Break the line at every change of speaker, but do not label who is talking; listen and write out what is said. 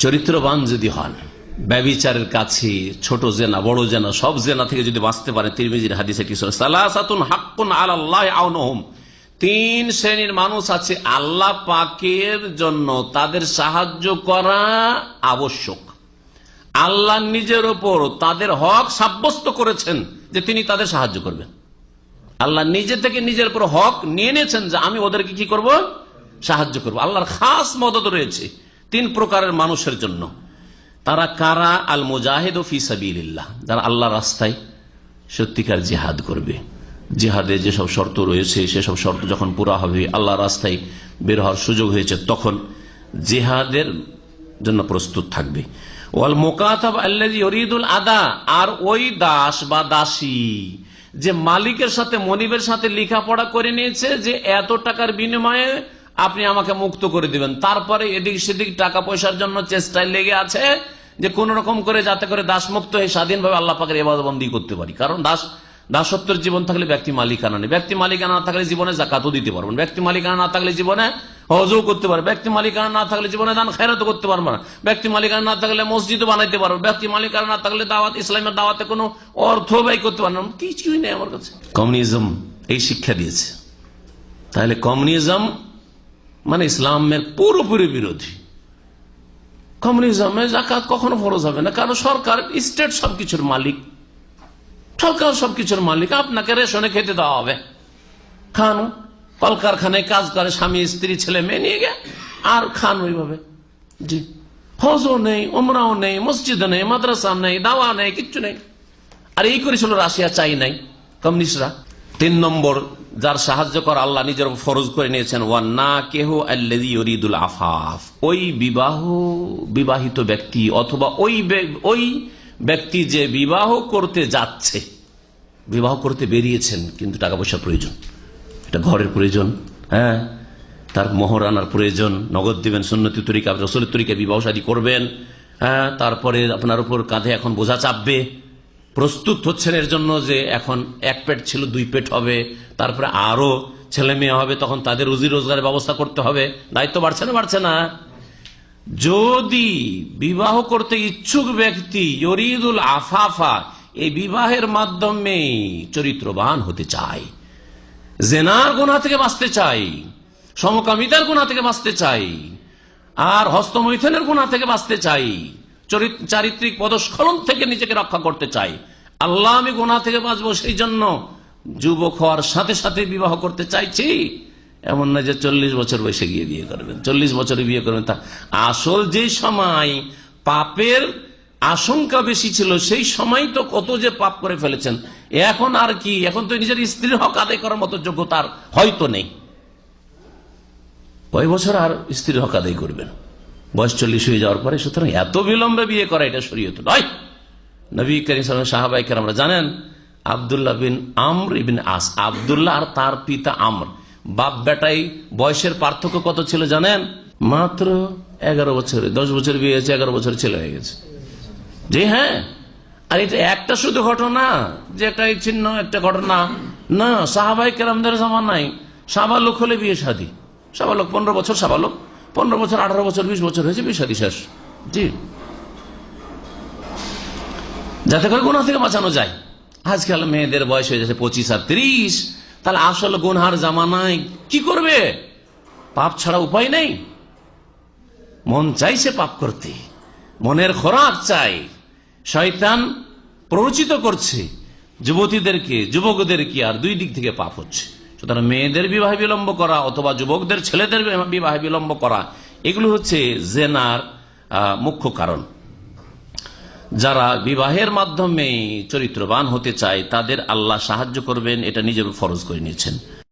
চরিত্রবান যদি হন, ব্যবিচারের কাছে ছোট জেনা, বড় জেনা, সব জেনা থেকে যদি বাঁচতে পারে, তিরমিজির হাদিসে আউনহুম। তিন শ্রেণির মানুষ আছে, আল্লাহ পাকের জন্য তাদের সাহায্য করা আবশ্যক। আল্লাহ নিজের ওপর তাদের হক সাব্যস্ত করেছেন যে তিনি তাদের সাহায্য করবেন। আল্লাহ নিজে থেকে নিজের উপর হক নিয়ে নিয়েছেন যে আমি ওদেরকে কি করব? সাহায্য করব। আল্লাহর খাস মদত রয়েছে। তিন প্রকারের মানুষের জন্য। তারা কারা? আল মুজাহিদ ও ফিসাবিল্লাহ যারা আল্লাহ রাস্তায় সত্যিকার জিহাদ করবে। জিহাদে যেসব শর্ত রয়েছে, সেসব শর্ত যখন পুরা হবে আল্লাহ রাস্তায় বের হওয়ার সুযোগ হয়েছে, তখন জিহাদের জন্য প্রস্তুত থাকবে। ওয়াল মোকাতাব আল্লাহ ইরিদুল আদা, আর ওই দাস বা দাসী যে মালিকের সাথে, মনিবের সাথে লেখাপড়া করে নিয়েছে, যে এত টাকার বিনিময়ে আপনি আমাকে মুক্ত করে দিবেন। তারপরে এদিক সেদিক টাকা পয়সার জন্য চেষ্টায় লেগে আছে যে কোন রকম করে যাতে করে দাস মুক্ত হয়ে স্বাধীনভাবে আল্লাহ পাকের এবাদবন্দি করতে পারি। কারণ দাস, দাসত্বের জীবন থাকলে ব্যক্তি মালিকানা নেই। ব্যক্তি মালিকানা না থাকলে জীবনে জাকাতও দিতে পারবেন ব্যক্তি মালিকানা না থাকলে জীবনে হজও করতে পারবে ব্যক্তি মালিকানা না থাকলে জীবনে দান খেরাত করতে পারবে না। ব্যক্তি মালিকানা না থাকলে মসজিদও বানাইতে পারবে ব্যক্তি মালিকানা না থাকলে দাওয়াত, ইসলামের দাওয়াতে কোনো অর্থ ব্যয় করতে পারবে না। কিছুই নেই আমার কাছে। কমিউনিজম এই শিক্ষা দিয়েছে। তাহলে কমিউনিজম মানে ইসলামের পুরোপুরি বিরোধী। কমিউনিজমে জাকাত কখনো ফরজ হবে না, কারণ সরকার, স্টেট সবকিছুর মালিক। সরকার সবকিছুর মালিক, আপনাকে রেশনে খেতে দেওয়া হবে। খান, কলকারখানায় কাজ করে স্বামী, স্ত্রী, ছেলে, মেয়ে নিয়ে গে আর খান ওইভাবে। জি। হজও নেই ওমরাও নেই, মসজিদও নেই, মাদ্রাসা নেই, দাওয়া নেই, কিচ্ছু নেই। আর এই করেছিল রাশিয়া, চাই নাই, কমিউনিস্টরা। তিন নম্বর যার সাহায্য কর আল্লাহ নিজের ফরজ করে নিয়েছেন ওয়ান না কেহ আল্লাদিউল আফাফ। ওই বিবাহ, বিবাহিত ব্যক্তি অথবা ওই ওই ব্যক্তি যে বিবাহ করতে যাচ্ছে, বিবাহ করতে বেরিয়েছেন, কিন্তু টাকা পয়সার প্রয়োজন। এটা ঘরের প্রয়োজন হ্যাঁ? তার মোহর আনার প্রয়োজন, নগদ দিবেন, সুন্নতি তরিকা, রসুলের তরিকা বিবাহ শাদী করবেন হ্যাঁ? তারপরে আপনার উপর কাঁধে এখন বোঝা চাপবে। প্রস্তুত হচ্ছেন এর জন্য যে এখন এক পেট ছিল, দুই পেট হবে, তারপরে আরও ছেলে মেয়ে হবে, তখন তাদের রুজি রোজগারের ব্যবস্থা করতে হবে। দায়িত্ব বাড়ছে না বাড়ছে না? যদি বিবাহ করতে ইচ্ছুক ব্যক্তি ইরিদুল আফাফা এই বিবাহের মাধ্যমে চরিত্রবান হতে চায়, জেনার গুণা থেকে বাঁচতে চাই সমকামিতার গুণা থেকে বাঁচতে চাই আর হস্তমৈথনের গুণা থেকে বাঁচতে চাই চরিত- চারিত্রিক পদস্খলন থেকে নিজেকে রক্ষা করতে চাই আল্লাহ আমি গোনা থেকে বাঁচবো সেই জন্য যুবক হওয়ার সাথে সাথে বিবাহ করতে চাইছি। এমন না যে চল্লিশ বছর বয়সে গিয়ে বিয়ে করবেন। চল্লিশ বছরে বিয়ে করবেন তা আসল যে সময় পাপের আশঙ্কা বেশি ছিল, সেই সময় তো কত যে পাপ করে ফেলেছেন। এখন আর কি? এখন তো নিজের স্ত্রীর হক আদায় করার মতো যোগ্যতার হয়তো নেই। কয় বছর আর স্ত্রীর হক আদায় করবেন? বয়স চল্লিশ হয়ে যাওয়ার পরে সুতরাং এত বিলম্বে বিয়ে করা এটা শরীয়ত নয়। নবী করিম সাহাবাইকার আমরা জানেন, আবদুল্লাহ বিন আমর ইবিন আস। আবদুল্লাহ আর তার পিতা আমর। বাপ বেটাই বয়সের পার্থক্য কত ছিল জানেন? মাত্র এগারো বছরে। দশ বছর বিয়ে হয়েছে, এগারো বছর ছেলে হয়ে গেছে। জি হ্যাঁ। আর এটা একটা শুধু ঘটনা, যে একটা চিহ্ন একটা ঘটনা। না সাহাবাই কেরামদের জামা নাই সাবালক হলে বিয়ে শাদী। সাবালক পনেরো বছর সাবালক, পনেরো বছর আঠারো বছর, বিশ বছর হয়েছে বিয়ে শাদী শেষ। জি। যাতে করে গুণা থেকে বাঁচানো যায়। আজকাল মেয়েদের বয়স হয়ে যাচ্ছে পঁচিশ আর ত্রিশ। তাহলে আসল গুনহার জামানায় কি করবে? পাপ ছাড়া উপায় নেই। মন চাইছে পাপ করতে। মনের খোরাক চাই। শয়তান প্ররোচিত করছে। যুবতীদেরকে, যুবকদেরকে আর দুই দিক থেকে পাপ হচ্ছে। সুতরাং মেয়েদের বিবাহ বিলম্ব করা অথবা যুবকদের ছেলেদের বিবাহ বিলম্ব করা, এগুলো হচ্ছে জেনার মুখ্য কারণ। যারা বিবাহের মাধ্যমে চরিত্রবান হতে চায়, তাদের আল্লাহ সাহায্য করবেন, এটা নিজের ফরজ করে নিয়েছেন।